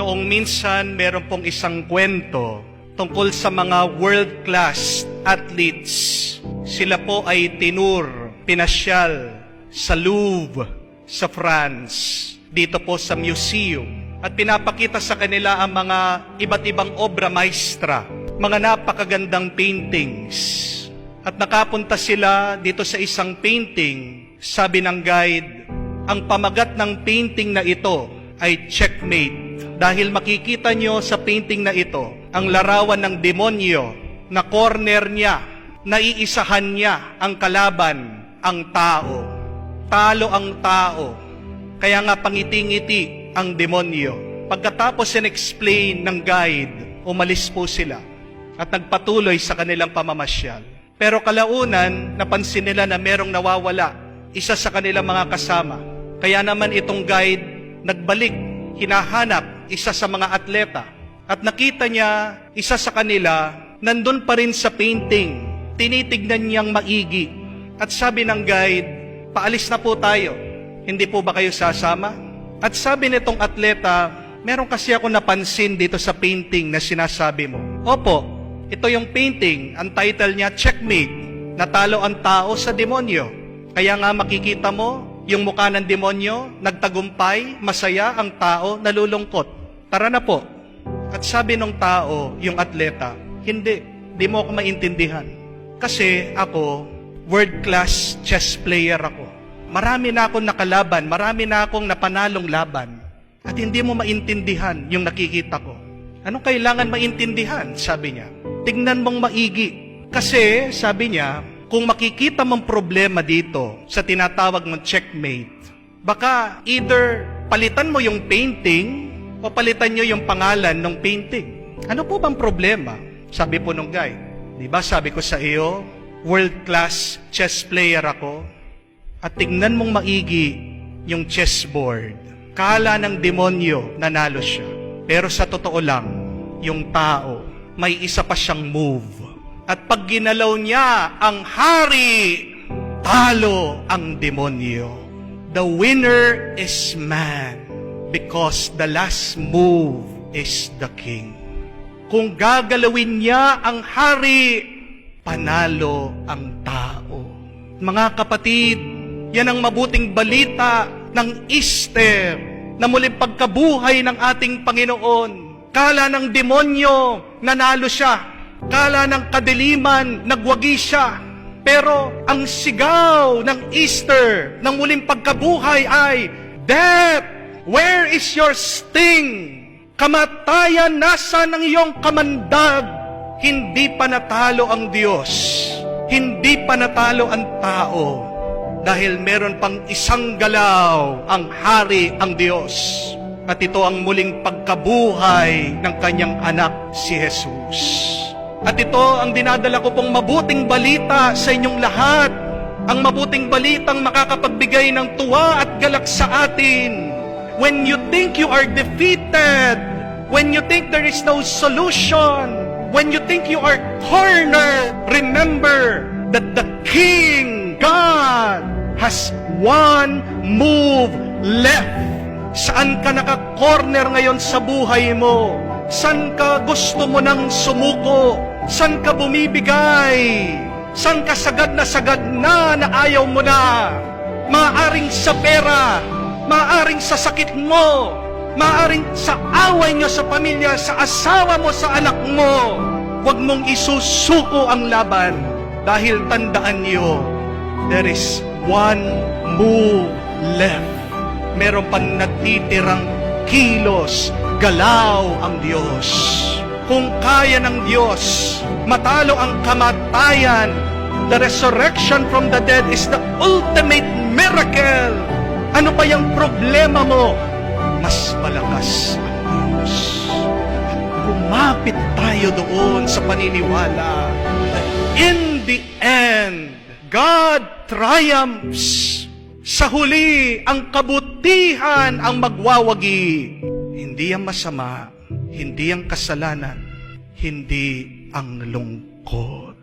Noong minsan, meron pong isang kwento tungkol sa mga world-class athletes. Sila po ay tinur, pinasyal sa Louvre, sa France, dito po sa museum. At pinapakita sa kanila ang mga iba't ibang obra maestra, mga napakagandang paintings. At nakapunta sila dito sa isang painting, sabi ng guide, ang pamagat ng painting na ito ay checkmate dahil makikita nyo sa painting na ito ang larawan ng demonyo na corner niya, naiisahan niya ang kalaban, ang tao. Talo ang tao. Kaya nga pangiti-ngiti ang demonyo. Pagkatapos in-explain ng guide, umalis po sila at nagpatuloy sa kanilang pamamasyal. Pero kalaunan, napansin nila na merong nawawala, isa sa kanilang mga kasama. Kaya naman itong guide nagbalik, hinahanap isa sa mga atleta. At nakita niya, isa sa kanila, nandun pa rin sa painting. Tinitignan niyang maigi. At sabi ng guide, paalis na po tayo. Hindi po ba kayo sasama? At sabi nitong atleta, meron kasi ako napansin dito sa painting na sinasabi mo. Opo, ito yung painting, ang title niya, Checkmate. Natalo ang tao sa demonyo. Kaya nga makikita mo, yung mukha ng demonyo, nagtagumpay, masaya ang tao, nalulungkot. Tara na po. At sabi ng tao, yung atleta, hindi, di mo ako maintindihan. Kasi ako, world class chess player ako. Marami na akong nakalaban, marami na akong napanalong laban. At hindi mo maintindihan yung nakikita ko. Anong kailangan maintindihan? Sabi niya. Tingnan mong maigi. Kasi, sabi niya, kung makikita mong problema dito sa tinatawag mong checkmate, baka either palitan mo yung painting o palitan nyo yung pangalan ng painting. Ano po bang problema? Sabi po nung guy, di ba sabi ko sa iyo, world-class chess player ako, at tignan mong maigi yung chessboard. Kala ng demonyo nanalo siya. Pero sa totoo lang, yung tao, may isa pa siyang move. At pag ginalaw niya ang hari, talo ang demonyo. The winner is man because the last move is the king. Kung gagalawin niya ang hari, panalo ang tao. Mga kapatid, yan ang mabuting balita ng Easter na muling pagkabuhay ng ating Panginoon. Kala ng demonyo, nanalo siya. Kala ng kadiliman, nagwagi siya. Pero ang sigaw ng Easter, ng muling pagkabuhay ay, Death, where is your sting? Kamatayan, nasa ng iyong kamandag? Hindi pa natalo ang Diyos. Hindi pa natalo ang tao. Dahil meron pang isang galaw ang hari ang Diyos. At ito ang muling pagkabuhay ng kanyang anak si Jesus. At ito ang dinadala ko pong mabuting balita sa inyong lahat. Ang mabuting balitang makakapagbigay ng tuwa at galak sa atin. When you think you are defeated, when you think there is no solution, when you think you are cornered, remember that the King God has one move left. Saan ka naka-corner ngayon sa buhay mo? San ka gusto mo nang sumuko? San ka bumibigay? San ka sagad na sagad na na ayaw mo na? Maaring sa pera, maaring sa sakit mo, maaring sa away nyo sa pamilya, sa asawa mo, sa anak mo. Huwag mong isusuko ang laban dahil tandaan niyo, there is one move left. Meron pang natitirang kilos, galaw ang Diyos. Kung kaya ng Diyos, matalo ang kamatayan, the resurrection from the dead is the ultimate miracle. Ano pa yung problema mo? Mas malakas ang Diyos. Kumapit tayo doon sa paniniwala in the end, God triumphs. Sa huli, ang kabutihan ang magwawagi. Hindi ang masama, hindi ang kasalanan, hindi ang lungkot.